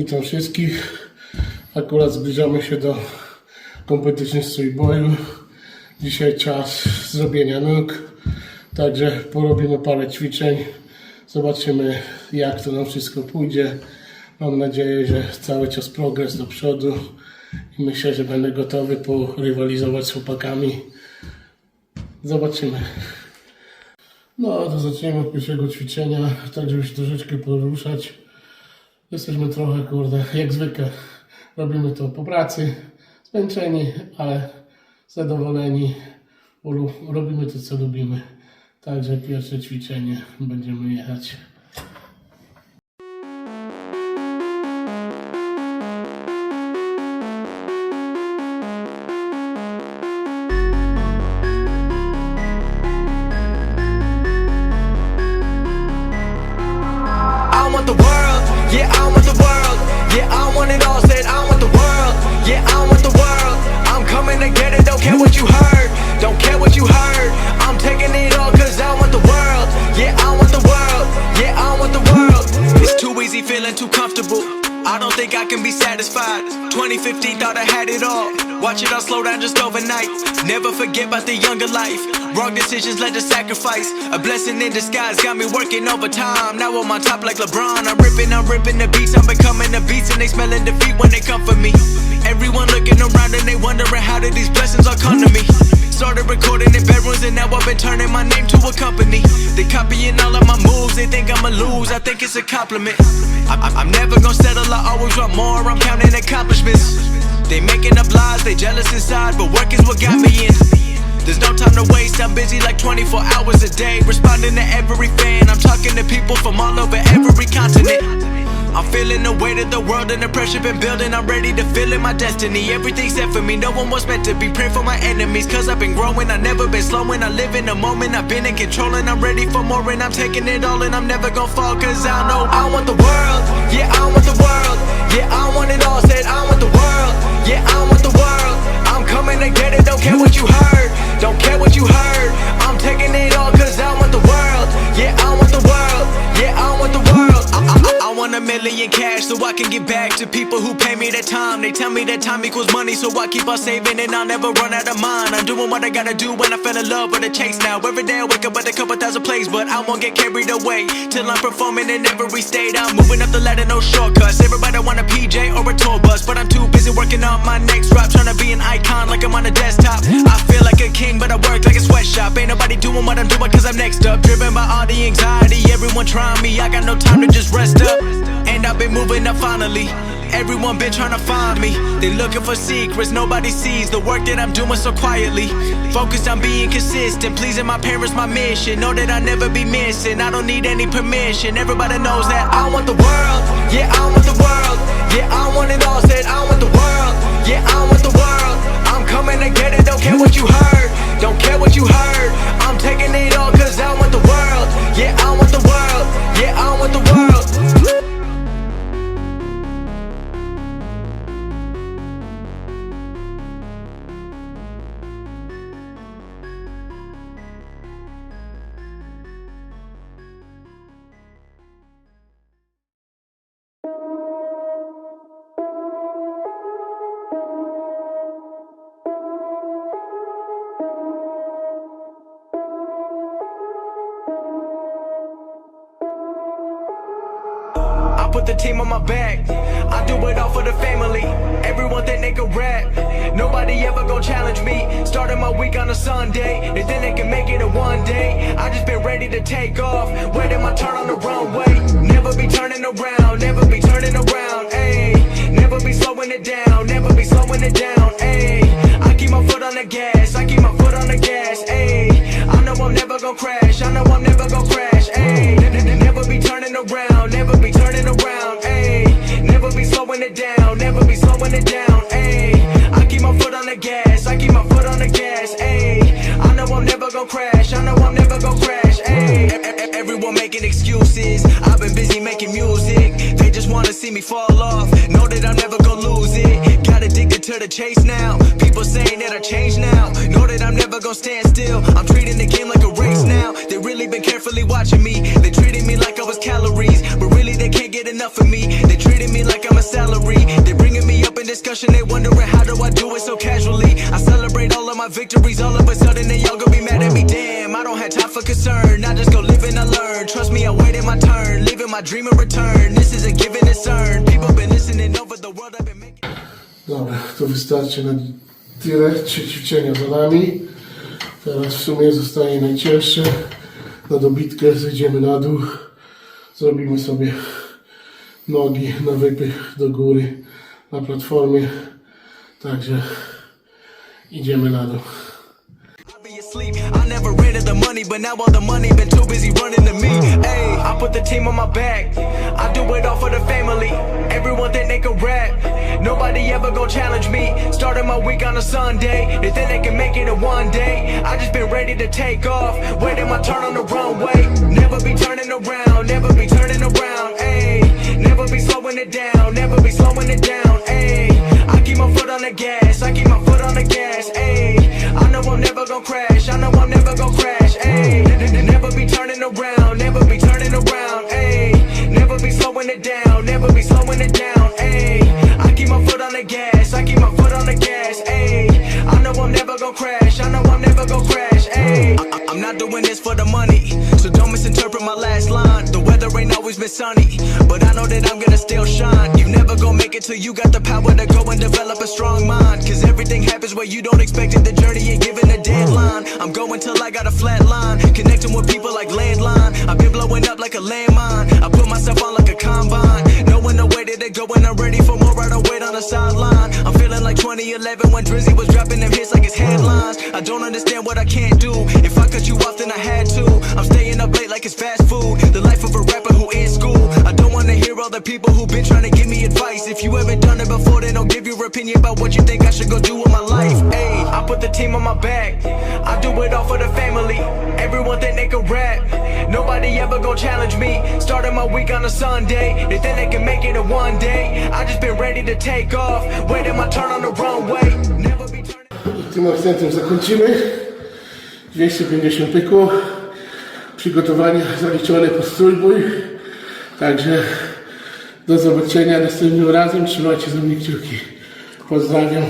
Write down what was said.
Witam wszystkich. Akurat zbliżamy się do Competition Strój Boju. Dzisiaj czas zrobienia nóg. Także porobimy parę ćwiczeń. Zobaczymy jak to nam wszystko pójdzie. Mam nadzieję, że cały czas progres do przodu. I myślę, że będę gotowy porywalizować z chłopakami. Zobaczymy. No, to zaczniemy od pierwszego ćwiczenia, tak żeby się troszeczkę poruszać. Jesteśmy trochę, kurde, jak zwykle. Robimy to po pracy, zmęczeni, ale zadowoleni, bo robimy to, co lubimy. Także pierwsze ćwiczenie będziemy jechać. 2050 thought I had it all. Watch it all slow down just overnight. Never forget about the younger life. Wrong decisions led to sacrifice. A blessing in disguise got me working overtime. Now I'm on top like LeBron. I'm ripping, I'm ripping the beats. I'm becoming the beast, and they smelling defeat when they come for me. Everyone looking around and they wondering how did these blessings all come to me. Started recording in bedrooms and now I've been turning my name to a company. They copying all of my moves, they think I'ma lose, I think it's a compliment. I- I'm never gonna settle, I always want more, I'm counting accomplishments. They making lies, they jealous inside, but work is what got me in. There's no time to waste, I'm busy like 24 hours a day, responding to every fan. I'm talking to people from all over every continent. I'm feeling the weight of the world and the pressure been building. I'm ready to feel in my destiny. Everything's set for me, no one was meant to be. Pray for my enemies, cause I've been growing. I've never been slowing. I live in the moment, I've been in control, and I'm ready for more. And I'm taking it all, and I'm never gonna fall, cause I know I want the world. Yeah, I want the world. Yeah, I want it all. Said I want the world. Yeah, I want the world. I'm coming to get it, don't care what you heard. Don't care what you heard. I'm taking it million cash so I can give back to people who pay me that time. They tell me that time equals money, so I keep on saving and I'll never run out of mine. I'm doing what I gotta do when I fell in love with a chase now. Every day I wake up with a couple thousand plays, but I won't get carried away till I'm performing in every state. I'm moving up the ladder, no shortcuts. Everybody want a PJ or a tour bus, but I'm too busy working on my next drop, trying to be an icon like I'm on a desktop. Sweatshop. Ain't nobody doing what I'm doing cause I'm next up. Driven by all the anxiety, everyone trying me. I got no time to just rest up. And I've been moving up finally. Everyone been trying to find me. They looking for secrets nobody sees. The work that I'm doing so quietly. Focused on being consistent, pleasing my parents, my mission. Know that I'll never be missing. I don't need any permission. Everybody knows that I want the world. Yeah, I want the world. Yeah, I want it all. Said I want the world. Yeah, I want the world. I'm coming to get it. Don't care what you heard. Don't care what you heard. I'm taking it all cause I want the world. Yeah, I want Put the team on my back. I do it all for the family. Everyone think they can rap. Nobody ever gon' challenge me. Started my week on a Sunday. They think they can make it in one day. I just been ready to take off. Waiting my turn on the runway. Never be turning around. Never be turning around. Ayy. Never be slowing it down. Never be slowing it down. Ayy. I keep my foot on the gas. I keep my foot on the gas. Ayy. I know I'm never gon' crash. It down. Never be slowing it down. Ayy. I keep my foot on the gas. I keep my foot on the gas. Ayy. I know I'm never gon' crash. I know I'm never gon' crash. Ayy. Everyone making excuses. I've been busy making music. Wanna see me fall off. Know that I'm never gonna lose it. Got addicted to the chase now. People saying that I changed now. Know that I'm never gonna stand still. I'm treating the game like a race now. They really been carefully watching me. They treating me like I was calories, but really they can't get enough of me. They treating me like I'm a salary They bringing me up in discussion, they wondering how do I do it so casually. I celebrate all of my victories, all of a sudden they all gonna be mad my dream in return. This giving, it's earned. People been listening over the world, I've been making. Dobra, to wystarczy na tyle. Trzy ćwiczenia za nami. Teraz w sumie zostaje najcięższe. Na dobitkę zejdziemy na dół. Zrobimy sobie nogi na wypych do góry na platformie. Także idziemy na dół. Never rented the money, but now all the money been too busy running to me. Hey, I put the team on my back. I do it all for the family. Everyone think they can rap. Nobody ever gon' challenge me. Started my week on a Sunday. They think they can make it in one day. I just been ready to take off. Waiting my turn on the runway. Never be turning around. Never be turning around. Hey, never be slowing it down. Never be slowing it down. Hey, I keep my foot on the gas. I keep my money, so don't misinterpret my last line. The weather ain't always been sunny, but I know that I'm gonna still shine. You never gonna make it till you got the power to go and develop a strong mind. Cause everything happens where you don't expect it. The journey ain't given a deadline. I'm going till I got a flat line, connecting with people like landline. I've been blowing up like a landmine. I put myself on like go and I'm ready for more. I wait on the sideline. I'm feeling like 2011 when Drizzy was dropping them hits like his headlines. I don't understand what I can't do. If I cut you off, then I had to. I'm staying up late like it's fast food. The life of a rapper who in school. I don't wanna hear all the people who've been trying to give me advice. If you haven't done it before, then don't give your opinion about what you think I should go do with my life. Hey, I put the team on my back. I do it all for the family. Ever gonna challenge me. Started my week on a Sunday. They think they can make it in one day. I just been ready to take off. Waiting my turn on the runway. Never be turning. Tym akcentem zakończymy. 250 pyku. Przygotowania zaliczone po strójbój. Także do zobaczenia następnym razem. Trzymajcie za mnie kciuki. Pozdrawiam.